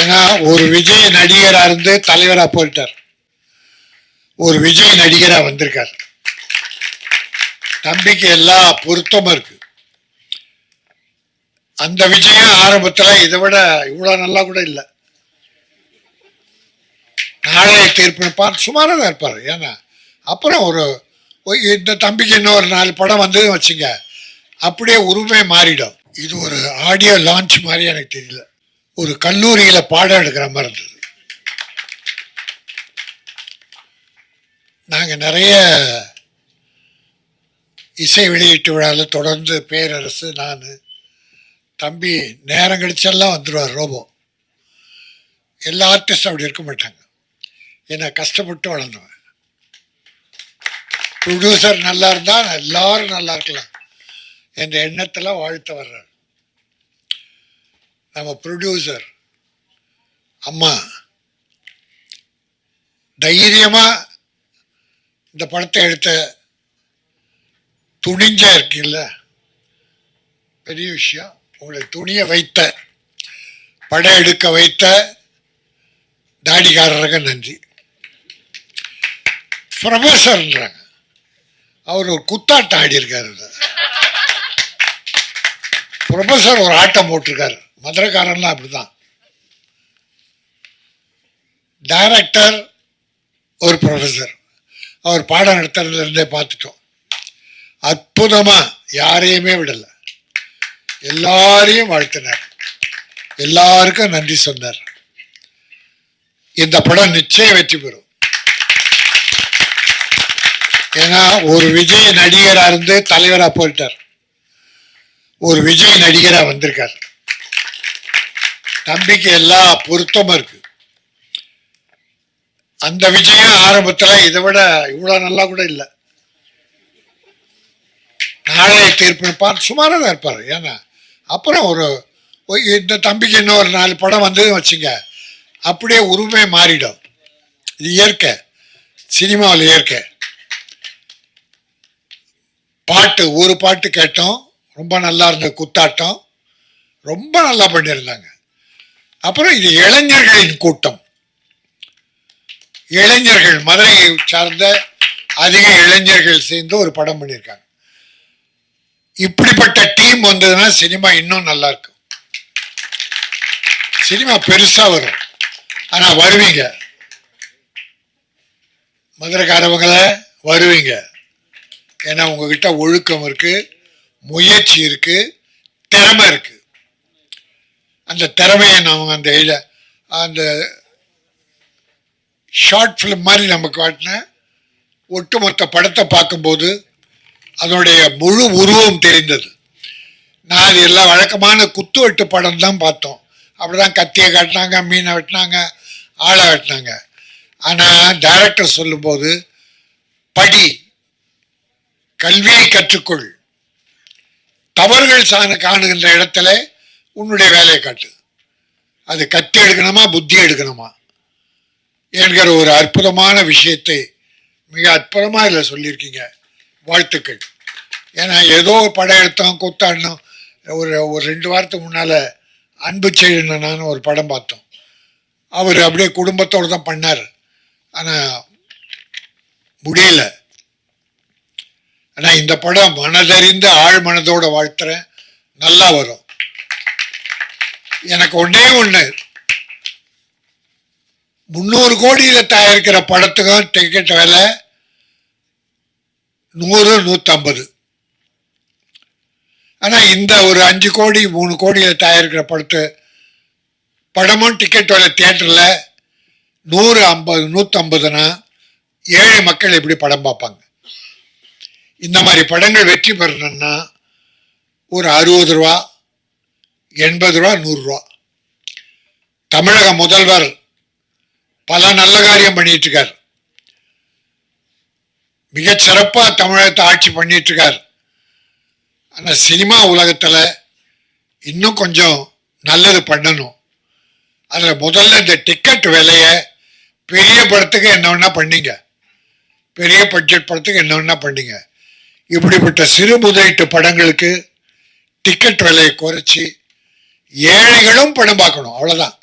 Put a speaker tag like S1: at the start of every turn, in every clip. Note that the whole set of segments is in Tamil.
S1: ஏன்னா ஒரு விஜய் நடிகரா இருந்து தலைவரா போயிட்டார். ஒரு விஜய் நடிகரா வந்திருக்கார். தம்பிக்கு எல்லா பொருத்தமும் இருக்கு. அந்த விஜயம் ஆரம்பத்துல இதை விட இவ்வளவு நல்லா கூட இல்லை. நாளைய தீர்ப்பிப்பார் சுமாராக தான் இருப்பார். ஏன்னா அப்புறம் ஒரு இந்த தம்பிக்கு இன்னொரு நாலு படம் வந்ததுன்னு வச்சுங்க அப்படியே உருவே மாறிடும். இது ஒரு ஆடியோ லான்ச் மாதிரி எனக்கு தெரியல. ஒரு கல்லூரியில பாடம் எடுக்கிற மாதிரி இருந்தது. நாங்க நிறைய இசை வெளியீட்டு விழாவில் தொடர்ந்து பேரரசு நான் தம்பி நேரம் கழிச்செல்லாம் வந்துடுவார் ரோபோ. எல்லா ஆர்டிஸ்டும் அப்படி இருக்க மாட்டாங்க. என்னை கஷ்டப்பட்டு வளர்ந்தவன். ப்ரொடியூசர் நல்லா இருந்தால் எல்லாரும் நல்லா இருக்கலாம். என்ற எண்ணத்தில் வாழ்த்து வர்றார். நம்ம ப்ரொடியூசர் அம்மா தைரியமாக இந்த படத்தை எடுத்த துணிஞ்சா இருக்குல்ல? பெரிய விஷயம். உங்களை துணியை வைத்த படம் எடுக்க வைத்த தாடிக்காரருக்கு நன்றி. ப்ரொஃபஸர்ன்றாங்க அவர் ஒரு குத்தாட்டம் ஆடியிருக்காரு. ப்ரொஃபஸர் ஒரு ஆட்டம் போட்டிருக்காரு. மதுரைக்காரன்லாம் அப்படிதான். டைரக்டர் ஒரு ப்ரொஃபஸர் அவர் பாடம் நடத்துறதுலேருந்தே பார்த்துட்டோம். அற்புதமாக யாரையுமே விடலை. எல்லாரையும் வாழ்த்தினார். எல்லாருக்கும் நன்றி சொன்னார். இந்த படம் நிச்சயம் வெற்றி பெறும். ஏன்னா ஒரு விஜய் நடிகராக இருந்து தலைவராக போயிட்டார். ஒரு விஜய் நடிகராக வந்திருக்கார். நம்பிக்கை எல்லா பொருத்தமும் இருக்கு. அந்த விஜயம் ஆரம்பத்தில் இதை விட இவ்வளோ நல்லா கூட இல்லை. நாளைய இருப்பார் சுமாராக தான் இருப்பார். ஏன்னா அப்புறம் ஒரு இந்த தம்பிக்கு இன்னொரு நாலு படம் வந்ததுன்னு வச்சுங்க அப்படியே உருவே மாறிடும். இது இயற்கை சினிமாவில் இயற்கை. பாட்டு ஒரு பாட்டு கேட்டோம் ரொம்ப நல்லா இருந்தது குத்தாட்டம் ரொம்ப நல்லா பண்ணியிருந்தாங்க. அப்புறம் இது இளைஞர்களின் கூட்டம். இளைஞர்கள் மதுரையை சார்ந்த அதிக இளைஞர்கள் சேர்ந்து ஒரு படம் பண்ணியிருக்காங்க. இப்படிப்பட்ட டீம் வந்ததுன்னா சினிமா இன்னும் நல்லா இருக்கும். சினிமா பெருசா வரும். ஆனா வருவீங்க. மதுரைக்காரவங்கள வருவீங்க. ஏன்னா உங்ககிட்ட ஒழுக்கம் இருக்கு முயற்சி இருக்கு திறமை இருக்கு. அந்த திறமையை நாம் அந்த இதில் அந்த ஷார்ட் ஃபிலிம் மாதிரி நம்ம காட்டின ஒட்டுமொத்த படத்தை பார்க்கும்போது அதனுடைய முழு உருவம் தெரிந்தது. நான் அது எல்லாம் வழக்கமான குத்து வெட்டு படம் தான் பார்த்தோம். அப்படிதான் கத்தியை காட்டினாங்க மீனை வெட்டினாங்க ஆளை வெட்டினாங்க. ஆனால் டைரக்டர் சொல்லும்போது படி கல்வியை கற்றுக்கொள். தவறுகள் சாண காணுகின்ற இடத்துல உன்னுடைய வேலையை காட்டு. அது கத்தி எடுக்கணுமா புத்தி எடுக்கணுமா? என்கிற ஒரு அற்புதமான விஷயத்தை மிக அற்புதமாக இதில் சொல்லியிருக்கீங்க. வாழ்த்துக்கள். ஏன்னா ஏதோ படம் எடுத்தோம் கூத்தாடினோம். ஒரு ஒரு ரெண்டு வாரத்துக்கு முன்னால் அன்பு செய்யணும் ஒரு படம் பார்த்தோம். அவர் அப்படியே குடும்பத்தோடு தான் பண்ணார். ஆனால் முடியல. ஆனால் இந்த படம் மனதறிந்து ஆழ் மனதோட வாழ்த்துறேன். நல்லா வரும். எனக்கு ஒன்றே ஒன்று முந்நூறு கோடியில் தயாரிக்கிற படத்துக்கும் டிக்கெட் விலை நூறு நூற்றம்பது ஆனால் இந்த ஒரு அஞ்சு கோடி மூணு கோடியில் தயாரிக்கிற படத்து படமும் டிக்கெட் விலை தியேட்டரில் நூறு ஐம்பது நூற்றம்பதுனா ஏழை மக்கள் எப்படி படம் பார்ப்பாங்க? இந்த மாதிரி படங்கள் வெற்றி பெறணும்னா ஒரு அறுபது ரூபா எண்பது ரூபா நூறுரூவா தமிழக முதல்வர் பல நல்ல காரியம் பண்ணிட்டு இருக்கார் மிகச் சிறப்பா தமிழகத்தை ஆட்சி பண்ணிட்டு இருக்கார் ஆனால் சினிமா உலகத்தில் இன்னும் கொஞ்சம் நல்லது பண்ணணும். அதில் முதல்ல இந்த டிக்கெட் விலையை பெரிய படத்துக்கு என்ன வேணா பண்ணீங்க. பெரிய பட்ஜெட் படத்துக்கு என்ன வேணா பண்ணீங்க. இப்படிப்பட்ட சிறு முதலீட்டு படங்களுக்கு டிக்கெட் விலையை குறைச்சி ஏழைகளும் படம் பார்க்கணும் அவ்வளவுதான்.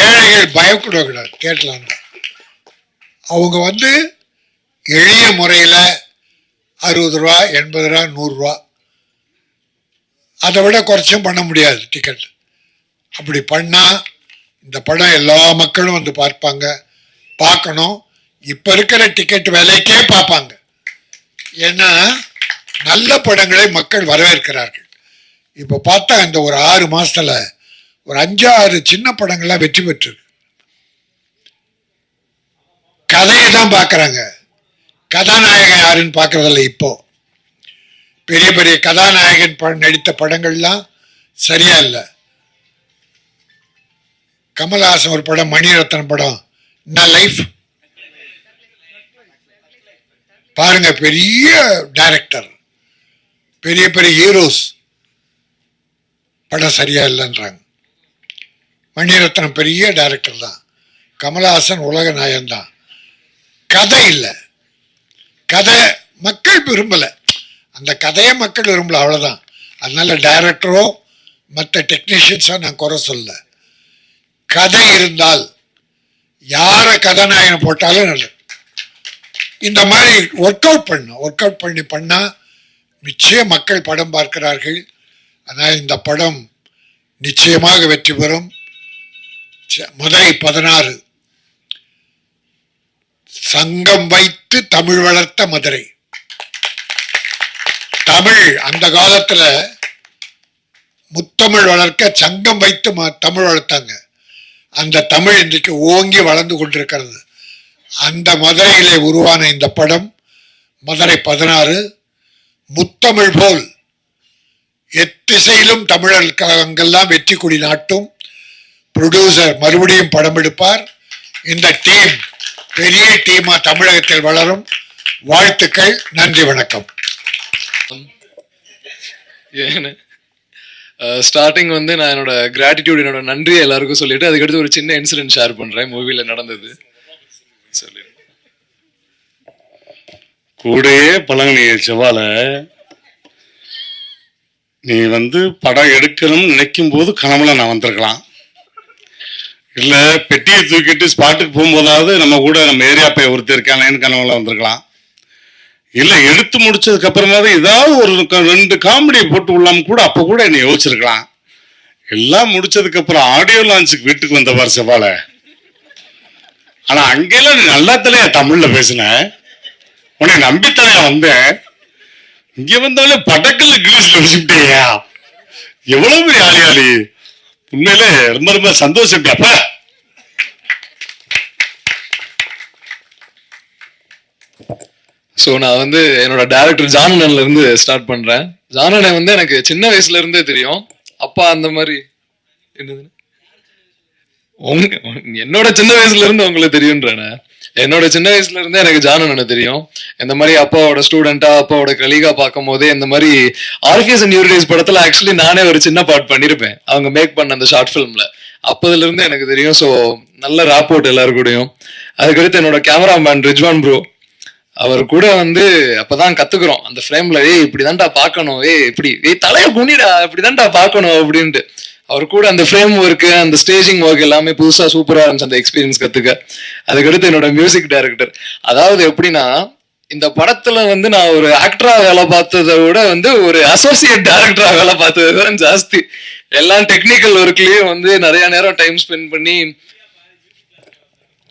S1: ஏழைகள் பயப்படக்கூடாது தேட்டரில் அவங்க வந்து எளிய முறையில் அறுபது ரூபா எண்பது ரூபா நூறுரூவா அதை விட குறைச்சும் பண்ண முடியாது டிக்கெட் அப்படி பண்ணால் இந்த படம் எல்லா மக்களும் வந்து பார்ப்பாங்க பார்க்கணும். இப்போ இருக்கிற டிக்கெட் விலைக்கே பார்ப்பாங்க. ஏன்னா நல்ல படங்களை மக்கள் வரவேற்கிறார்கள். இப்போ பார்த்தா இந்த ஒரு ஆறு மாதத்தில் ஒரு அஞ்சாறு சின்ன படங்கள்லாம் வெற்றி பெற்றிருக்கு. கதையை தான் பார்க்குறாங்க. கதாநாயகன் யாருன்னு பார்க்குறதில்ல இப்போ. பெரிய பெரிய கதாநாயகன் ப நடித்த படங்கள்லாம் சரியா இல்லை. கமல்ஹாசன் ஒரு படம் மணிரத்னம் படம். என்ன லைஃப்? பாருங்க பெரிய டைரக்டர். பெரிய பெரிய ஹீரோஸ். படம் சரியா இல்லைன்றாங்க மணிரத்னம் பெரிய டைரக்டர் தான். கமலஹாசன் உலக நாயகன் தான் கதை இல்லை. கதை மக்கள் விரும்பல. அந்த கதையை மக்கள் விரும்பல அவ்வளோதான் அதனால டைரக்டரோ மற்ற டெக்னீஷியன்ஸோ நான் குறை சொல்ல. கதை இருந்தால் யாரை கதாநாயகன் போட்டாலும் நல்லது. இந்த மாதிரி ஒர்க் அவுட் பண்ணும் ஒர்க் அவுட் பண்ணி பண்ணால் நிச்சயம் மக்கள் படம் பார்க்கிறார்கள். ஆனால் இந்த படம் நிச்சயமாக வெற்றி பெறும். ச- பதினாறு. சங்கம் வைத்து தமிழ் வளர்த்த மதுரை. தமிழ் அந்த காலத்தில் முத்தமிழ் வளர்க்க சங்கம் வைத்து ம- தமிழ் வளர்த்தாங்க. அந்த தமிழ் இன்றைக்கு ஓங்கி வளர்ந்து கொண்டிருக்கிறது. அந்த மதுரையிலே உருவான இந்த படம் மதுரை பதினாறு முத்தமிழ் போல். எத்திசையிலும் தமிழர்களுக்கு அங்கெல்லாம் வெற்றி கொடி நாட்டும். ப்ரொடியூசர் மறுபடியும் படம் எடுப்பார். இந்த டீம் பெரிய டீமா தமிழகத்தில் வளரும். வாழ்த்துக்கள் நன்றி வணக்கம்.
S2: ஏன்னு ஸ்டார்டிங் வந்து நான் என்னோட கிராட்டிடியூட் என்னோட நன்றியை எல்லாருக்கும் சொல்லிட்டு அதுக்கடுத்து ஒரு சின்ன இன்சிடென்ட் ஷேர் பண்றேன் மூவில நடந்தது. சொல்லி
S3: கூடயே பழகினிய செவ்வால நீ வந்து படம் எடுக்கணும்னு நினைக்கும் போது கனவுல நான் வந்திருக்கலாம். இல்ல பெட்டியை தூக்கிட்டு ஸ்பாட்டுக்கு போகும்போதாவது நம்ம கூட நம்ம ஏரியா போய் ஒருத்தர் இருக்கானேன்னு கனவுல வந்திருக்கலாம். இல்ல எடுத்து முடிச்சதுக்கு அப்புறமாவது ஏதாவது ஒரு ரெண்டு காமெடியை போட்டு விடலாம் கூட அப்ப கூட என்னை யோசிச்சிருக்கலாம். எல்லாம் முடிச்சதுக்கு அப்புறம் ஆடியோ லான்ச்சுக்கு வீட்டுக்கு வந்த பாரு செவ்வால ஆனா அங்கெல்லாம் நீ நல்லா தலையா தமிழ்ல பேசின. உன்னை நம்பித்தலையா வந்தேன். இங்க வந்தாலும் படக்கல்ல கிரீஸ்ல வச்சுக்கிட்டேயா? எவ்வளவு பெரிய ஆளியாளி உண்மையிலே ரொம்ப ரொம்ப சந்தோஷம் அப்ப.
S2: ஸோ நான் வந்து என்னோட டேரக்டர் ஜானனன்ல இருந்து ஸ்டார்ட் பண்றேன். ஜானனை வந்து எனக்கு சின்ன வயசுல இருந்தே தெரியும். அப்பா அந்த மாதிரி என்னது? உங்க என்னோட சின்ன வயசுல இருந்து உங்களுக்கு தெரியும்ன்றேன்? என்னோட சின்ன வயசுல இருந்தே எனக்கு ஜானனனை தெரியும். இந்த மாதிரி அப்பாவோட ஸ்டூடெண்டா அப்பாவோட கலீகா பார்க்கும் போதே இந்த மாதிரி ஆர்கேஸ் அண்ட் யூரிடேஸ் படத்துல ஆக்சுவலி நானே ஒரு சின்ன பாட் பண்ணிருப்பேன். அவங்க மேக் பண்ண அந்த ஷார்ட் ஃபிலிம்ல அப்பதுல இருந்து எனக்கு தெரியும். ஸோ நல்ல ராப்போர்ட் எல்லாரு கூடயும். அதுக்கடுத்து என்னோட கேமராமேன் ரிஜ்வான் ப்ரோ அவர் கூட வந்து அப்பதான் கத்துக்கிறோம். அந்த ஃப்ரேம்ல ஏய் இப்படிதான்டா பார்க்கணும். ஏய் இப்படி ஏய் தலைய குனிடா இப்படிதான்டா பார்க்கணும் அப்படின்ட்டு. அவர் கூட அந்த ஃப்ரேம் ஒர்க்கு அந்த ஸ்டேஜிங் ஒர்க் எல்லாமே புதுசாக சூப்பராக இருந்துச்சு அந்த எக்ஸ்பீரியன்ஸ் கற்றுக்க அதுக்கடுத்து என்னோட மியூசிக் டைரக்டர் அதாவது எப்படின்னா இந்த படத்துல வந்து நான் ஒரு ஆக்டரா வேலை பார்த்ததை விட வந்து ஒரு அசோசியேட் டைரக்டரா வேலை பார்த்தது தான் ஜாஸ்தி. எல்லாம் டெக்னிக்கல் ஒர்க்லயும் வந்து நிறைய நேரம் டைம் ஸ்பெண்ட் பண்ணி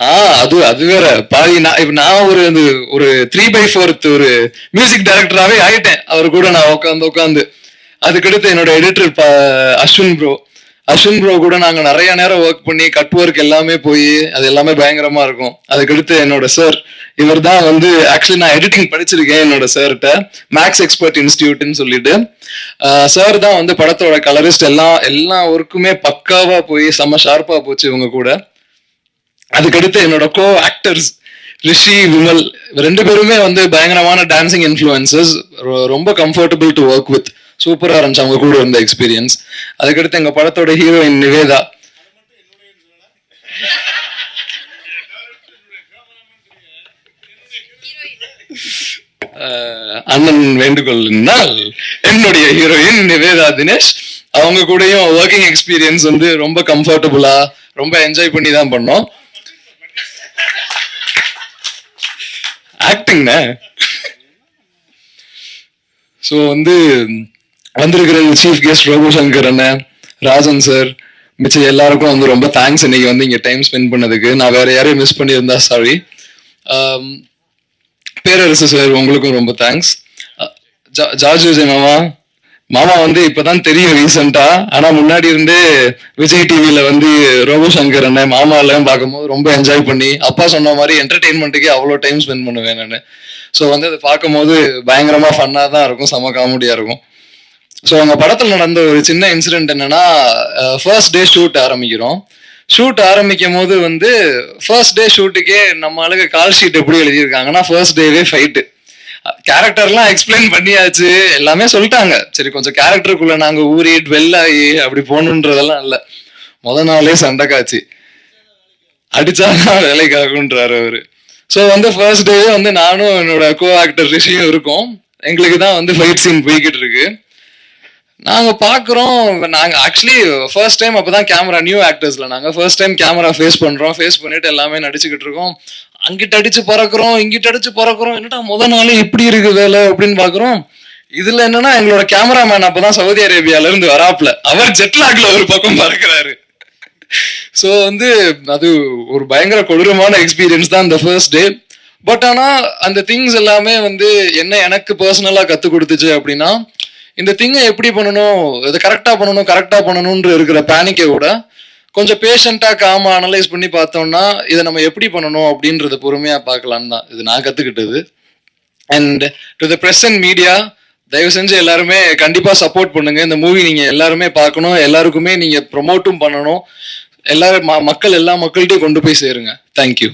S2: ஆ அது அது வேற. பாதி நான் இப்ப நான் ஒரு அந்த ஒரு த்ரீ பை ஃபோர்த் ஒரு மியூசிக் டைரக்டராகவே ஆயிட்டேன். அவர் கூட நான் உட்காந்து உட்காந்து அதுக்கடுத்து என்னோட editor Ashwin bro Ashwin bro கூட நாங்க நிறைய நேரம் ஒர்க் பண்ணி கட் ஒர்க் எல்லாமே போய் அது எல்லாமே பயங்கரமா இருக்கும். அதுக்கடுத்து என்னோட சார் இவர் தான் வந்து ஆக்சுவலி நான் எடிட்டிங் படிச்சிருக்கேன் என்னோட சார்கிட்ட மேக்ஸ் எக்ஸ்பர்ட் இன்ஸ்டியூட்னு சொல்லிட்டு. சார் தான் வந்து படத்தோட கலரிஸ்ட் எல்லாம் எல்லா ஒர்க்குமே பக்காவா போய் செம்ம ஷார்ப்பா போச்சு இவங்க கூட. அதுக்கடுத்து என்னோட கோ ஆக்டர்ஸ் ரிஷி விமல் ரெண்டு பேருமே வந்து பயங்கரமான டான்சிங் இன்ஃப்ளூயன்சஸ் ரொம்ப கம்ஃபர்டபுள் டு ஒர்க் வித் சூப்பராக இருந்துச்சு அவங்க கூட இருந்த எக்ஸ்பீரியன்ஸ் அதுக்கடுத்து எங்கள் படத்தோட ஹீரோயின் நிவேதா. அண்ணன் வேண்டுகோள்னால் என்னுடைய ஹீரோயின் நிவேதா தினேஷ். அவங்க கூடயும் ஒர்க்கிங் எக்ஸ்பீரியன்ஸ் வந்து ரொம்ப கம்ஃபர்டபுளா ரொம்ப என்ஜாய் பண்ணி தான் பண்ணோம். ஆக்டிங்ண்ணே ஸோ வந்து வந்திருக்கிறது சீஃப் கெஸ்ட் ரோபோ சங்கர் அண்ணன் ராஜன் சார் மிச்சம் எல்லாருக்கும் வந்து ரொம்ப தேங்க்ஸ் இன்னைக்கு வந்து இங்கே டைம் ஸ்பெண்ட் பண்ணதுக்கு. நான் வேற யாரையும் மிஸ் பண்ணியிருந்தா சாரி பேரரசு சார் உங்களுக்கும் ரொம்ப தேங்க்ஸ் ஜார்ஜ் விஜய் மாமா. மாமா வந்து இப்பதான் தெரியும் ரீசெண்டா ஆனா முன்னாடி இருந்தே விஜய் டிவில வந்து ரோபோ சங்கர் அண்ணன் மாமா எல்லாம் பார்க்கும்போது ரொம்ப என்ஜாய் பண்ணி அப்பா சொன்ன மாதிரி என்டர்டெயின்மெண்ட்டுக்கே அவ்வளோ டைம் ஸ்பெண்ட் பண்ணுவேன் நான். ஸோ வந்து அதை பார்க்கும்போது பயங்கரமா ஃபன்னாக தான் இருக்கும் செம காமெடியா இருக்கும். ஸோ அவங்க படத்தில் நடந்த ஒரு சின்ன இன்சிடென்ட் என்னன்னா ஃபர்ஸ்ட் டே ஷூட் ஆரம்பிக்கிறோம். ஷூட் ஆரம்பிக்கும் போது வந்து ஃபர்ஸ்ட் டே ஷூட்டுக்கே நம்ம ஆளுங்க கால் ஷீட் எப்படி எழுதியிருக்காங்கன்னா ஃபர்ஸ்ட் டேவே ஃபைட்டு கேரக்டர்லாம் எக்ஸ்பிளைன் பண்ணியாச்சு. எல்லாமே சொல்லிட்டாங்க. சரி கொஞ்சம் கேரக்டருக்குள்ள நாங்கள் ஊறி டுவெல் ஆகி அப்படி போகணுன்றதெல்லாம் இல்லை. முத நாளே சண்டை காட்சி அடிச்சாதான் வேலைக்கு ஆகுன்றாரு அவரு. ஸோ வந்து ஃபர்ஸ்ட் டேவே வந்து நானும் என்னோட கோ ஆக்டர் ரிஷியும் இருக்கோம். எங்களுக்கு தான் வந்து ஃபைட் சீன் போய்கிட்டு இருக்கு. நாங்க பாக்குறோம். நாங்க ஆக்சுவலி ஃபர்ஸ்ட் டைம் அப்பதான் கேமரா நியூ ஆக்டர்ஸ்ல நாங்க ஃபர்ஸ்ட் டைம் கேமரா ஃபேஸ் பண்றோம். ஃபேஸ் பண்ணிட்டு எல்லாமே நடிச்சுக்கிட்டு இருக்கோம். அங்கிட்ட அடிச்சு பறக்குறோம் இங்கிட்ட அடிச்சு பறக்குறோம். என்னடா முத நாளே இப்படி இருக்கு வேலை அப்படின்னு பாக்குறோம். இதுல என்னன்னா எங்களோட கேமராமேன் அப்பதான் சவுதி அரேபியால இருந்து வராப்ல அவர் ஜெட்லாக்ல ஒரு பக்கம் பறக்குறாரு. ஸோ வந்து அது ஒரு பயங்கர கொடூரமான எக்ஸ்பீரியன்ஸ் தான் இந்த ஃபர்ஸ்ட் டே பட் ஆனா அந்த திங்ஸ் எல்லாமே வந்து என்ன எனக்கு பர்சனலா கத்து கொடுத்துச்சு அப்படின்னா இந்த திங்கை எப்படி பண்ணணும்? இது கரெக்டாக பண்ணணும் கரெக்டாக பண்ணணும்ன்ற இருக்கிற பேனிக்கை கூட கொஞ்சம் பேஷண்ட்டாக காமா அனலைஸ் பண்ணி பார்த்தோம்னா இதை நம்ம எப்படி பண்ணணும் அப்படின்றத பொறுமையாக பார்க்கலான்னு தான் இது நான் கற்றுக்கிட்டது and to the press and media தயவு செஞ்சு எல்லாருமே கண்டிப்பாக சப்போர்ட் பண்ணுங்க. இந்த மூவி நீங்கள் எல்லாருமே பார்க்கணும். எல்லாருக்குமே நீங்கள் ப்ரொமோட்டும் பண்ணணும். எல்லாரும் ம- மக்கள் எல்லா மக்கள்கிட்டையும் கொண்டு போய் சேருங்க. தேங்க்யூ